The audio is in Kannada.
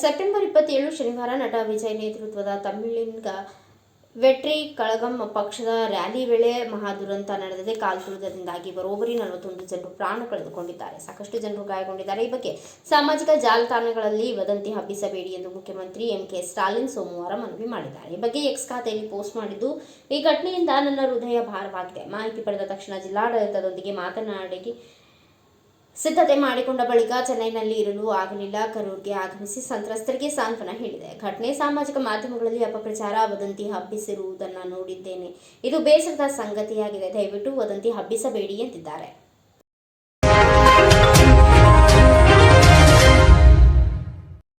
ಸೆಪ್ಟೆಂಬರ್ ಇಪ್ಪತ್ತೇಳು ಶನಿವಾರ ನಟ ವಿಜಯ್ ನೇತೃತ್ವದ ತಮಿಳಿನ್ಗ ವೆಟ್ರಿ ಕಳಗಂ ಪಕ್ಷದ ರ್ಯಾಲಿ ವೇಳೆ ಮಹಾದುರಂತ ನಡೆದಿದೆ. ಕಾಲ್ತುಳಿತದಿಂದಾಗಿ ಬರೋಬ್ಬರಿ ನಲವತ್ತೊಂದು ಜನರು ಪ್ರಾಣ ಕಳೆದುಕೊಂಡಿದ್ದಾರೆ. ಸಾಕಷ್ಟು ಜನರು ಗಾಯಗೊಂಡಿದ್ದಾರೆ. ಈ ಬಗ್ಗೆ ಸಾಮಾಜಿಕ ಜಾಲತಾಣಗಳಲ್ಲಿ ವದಂತಿ ಹಬ್ಬಿಸಬೇಡಿ ಎಂದು ಮುಖ್ಯಮಂತ್ರಿ ಎಂಕೆ ಸ್ಟಾಲಿನ್ ಸೋಮವಾರ ಮನವಿ ಮಾಡಿದ್ದಾರೆ. ಈ ಬಗ್ಗೆ ಎಕ್ಸ್ ಖಾತೆಯಲ್ಲಿ ಪೋಸ್ಟ್ ಮಾಡಿದ್ದು, ಈ ಘಟನೆಯಿಂದ ನನ್ನ ಹೃದಯ ಭಾರವಾಗಿದೆ. ಮಾಹಿತಿ ಪಡೆದ ತಕ್ಷಣ ಜಿಲ್ಲಾಡಳಿತದೊಂದಿಗೆ ಮಾತನಾಡಿ ಸಿದ್ಧತೆ ಮಾಡಿಕೊಂಡ ಬಳಿಕ ಚೆನ್ನೈನಲ್ಲಿ ಇರಲು ಆಗಲಿಲ್ಲ. ಕರೂರ್ಗೆ ಆಗಮಿಸಿ ಸಂತ್ರಸ್ತರಿಗೆ ಸಾಂತ್ವನ ಹೇಳಿದೆ. ಘಟನೆ ಸಾಮಾಜಿಕ ಮಾಧ್ಯಮಗಳಲ್ಲಿ ಅಪಪ್ರಚಾರ, ವದಂತಿ ಹಬ್ಬಿಸಿರುವುದನ್ನು ನೋಡಿದ್ದೇನೆ. ಇದು ಬೇಸರದ ಸಂಗತಿಯಾಗಿದೆ. ದಯವಿಟ್ಟು ವದಂತಿ ಹಬ್ಬಿಸಬೇಡಿ ಎಂದಿದ್ದಾರೆ.